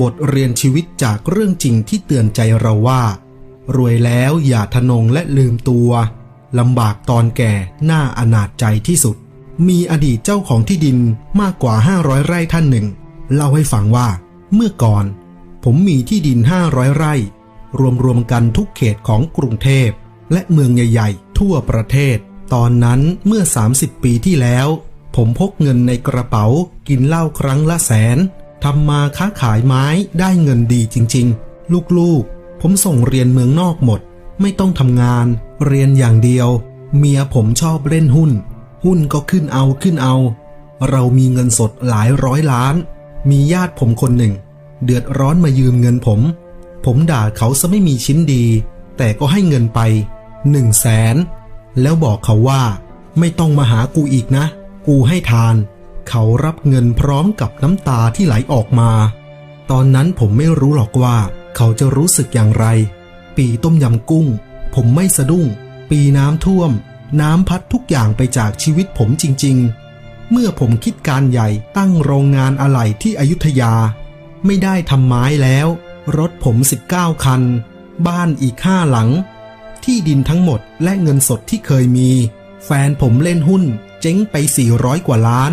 บทเรียนชีวิตจากเรื่องจริงที่เตือนใจเราว่า รวยแล้วอย่าทะนงและลืมตัวลำบากตอนแก่น่าอนาจใจที่สุด มีอดีตเจ้าของที่ดินมากกว่า 500 ไร่ท่านหนึ่ง เล่าให้ฟังว่า เมื่อก่อน ผมมีที่ดิน 500 ไร่ รวมๆกันทุกเขตของกรุงเทพ และเมืองใหญ่ๆ ทั่วประเทศ ตอนนั้นเมื่อ 30 ปีที่แล้ว ผมพกเงินในกระเป๋ากินเหล้าครั้งละแสน ทำมาค้าขายไม้ได้เงินดีจริง ๆ ลูกๆ ผมส่งเรียนเมืองนอกหมด ไม่ต้องทำงาน เรียนอย่างเดียว เมียผมชอบเล่นหุ้น หุ้นก็ขึ้นเอาขึ้นเอา เรามีเงินสดหลายร้อยล้าน มีญาติผมคนหนึ่ง เดือดร้อนมายืมเงินผม ผมด่าเขาซะไม่มีชิ้นดี แต่ก็ให้เงินไปหนึ่งแสนแล้วบอกเขาว่า ไม่ต้องมาหากูอีกนะ กูให้ทาน เขารับเงินพร้อมกับน้ำตาที่ไหลออกมา ตอนนั้นผมไม่รู้หรอกว่า เขาจะรู้สึกอย่างไร ปีต้มยำกุ้ง ผมไม่สะดุ้ง ปีน้ำท่วม น้ำพัดทุกอย่างไปจากชีวิตผมจริง ๆ เมื่อผมคิดการใหญ่ตั้งโรงงานอะไหล่ที่อยุธยา ไม่ได้ทำไม้แล้ว รถผม 19 คัน บ้านอีกห้าหลัง ที่ดินทั้งหมดและเงินสดที่เคยมี แฟนผมเล่นหุ้น เจ๊งไป 400 กว่าล้าน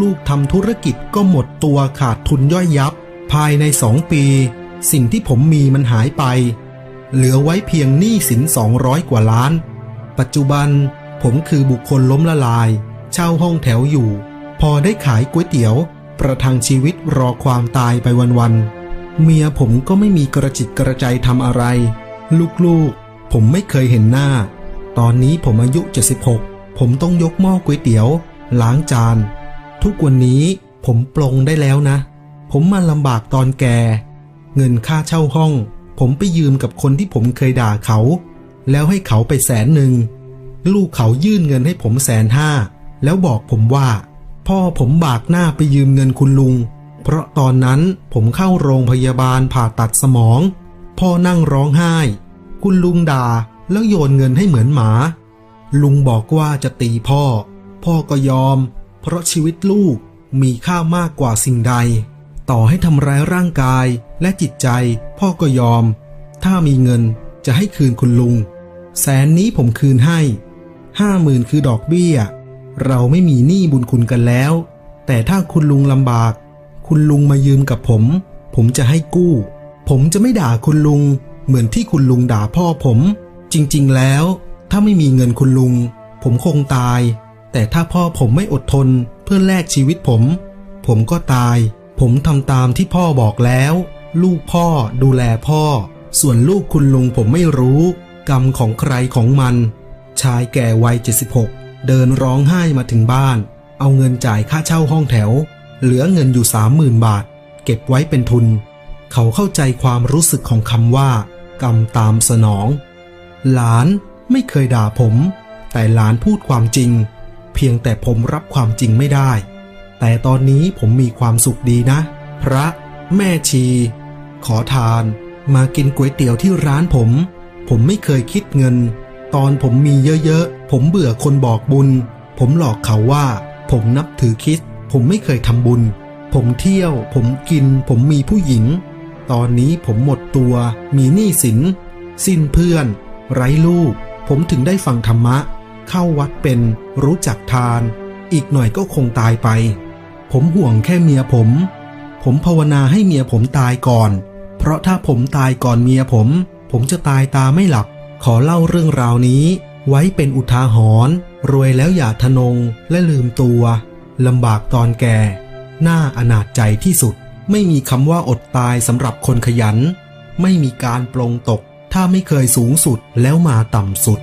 ลูกๆทำธุรกิจก็หมดตัวขาดทุนย่อยยับ ภายในสองปี สิ่งที่ผมมีมันหายไป เหลือไว้เพียงหนี้สิน 200 กว่าล้าน ปัจจุบันผมคือบุคคลล้มละลาย เช่าห้องแถวอยู่ พอได้ขายก๋วยเตี๋ยว ประทังชีวิตรอความตายไปวันๆเมียผมก็ไม่มีกระจิตกระใจทำอะไร ลูกๆ ผมไม่เคยเห็นหน้า ตอนนี้ผมอายุ 76 ผมต้องยกหม้อก๋วยเตี๋ยว ล้างจาน ทุกวันนี้ผมปลงได้แล้วนะ ผมมาลำบากตอนแก เงินค่าเช่าห้อง ผมไปยืมกับคนที่ผมเคยด่าเขา แล้วให้เขาไปแสนหนึ่ง ลูกเขายื่นเงินให้ผมแสนห้า แล้วบอกผมว่า พ่อผมบากหน้าไปยืมเงินคุณลุง เพราะตอนนั้นผมเข้าโรงพยาบาลผ่าตัดสมอง พ่อนั่งร้องไห้ คุณลุงด่าแล้วโยนเงินให้เหมือนหมา ลุงบอกว่าจะตีพ่อ พ่อก็ยอม เพราะชีวิตลูกมีค่ามากกว่าสิ่งใด ต่อให้ทำร้ายร่างกายและจิตใจพ่อก็ยอม ถ้ามีเงินจะให้คืนคุณลุง แสนนี้ผมคืนให้ห้าหมื่นคือดอกเบี้ย เราไม่มีหนี้บุญคุณกันแล้ว แต่ถ้าคุณลุงลำบาก คุณลุงมายืมกับผม ผมจะให้กู้ ผมจะไม่ด่าคุณลุง เหมือนที่คุณลุงด่าพ่อผม จริงๆแล้ว ถ้าไม่มีเงินคุณลุง ผมคงตาย แต่ถ้าพ่อผมไม่อดทนเพื่อแลกชีวิตผม ผมก็ตาย ผมทำตามที่พ่อบอกแล้ว ลูกพ่อดูแลพ่อ ส่วนลูกคุณลุงผมไม่รู้ กรรมของใครของมัน ชายแก่วัย 76 เดินร้องไห้มาถึงบ้าน เอาเงินจ่ายค่าเช่าห้องแถว เหลือเงินอยู่สามหมื่นบาท เก็บไว้เป็นทุน เขาเข้าใจความรู้สึกของคำว่า กรรมตามสนอง หลานไม่เคยด่าผม แต่หลานพูดความจริง พียงแต่ผมรับความจริงไม่ได้ แต่ตอนนี้ผมมีความสุขดีนะ พระ แม่ชี ขอทาน มากินก๋วยเตี๋ยวที่ร้านผม ผมไม่เคยคิดเงิน ตอนผมมีเยอะๆ ผมเบื่อคนบอกบุญ ผมหลอกเขาว่า ผมนับถือคิด ผมไม่เคยทำบุญ ผมเที่ยว ผมกิน ผมมีผู้หญิง ตอนนี้ผมหมดตัว มีหนี้สิน สิ้นเพื่อน ไร้ลูก ผมถึงได้ฟังธรรมะ เข้าวัดเป็น รู้จักทาน อีกหน่อยก็คงตายไป ผมห่วงแค่เมียผม ผมภาวนาให้เมียผมตายก่อน เพราะถ้าผมตายก่อนเมียผม ผมจะตายตาไม่หลับ ขอเล่าเรื่องราวนี้ ไว้เป็นอุทาหรณ์รวยแล้วอย่าทะนงและลืมตัวลำบากตอนแก่น่าอนาจใจที่สุด ไม่มีคำว่าอดตายสำหรับคนขยัน ไม่มีการปลงตก ถ้าไม่เคยสูงสุดแล้วมาต่ำสุด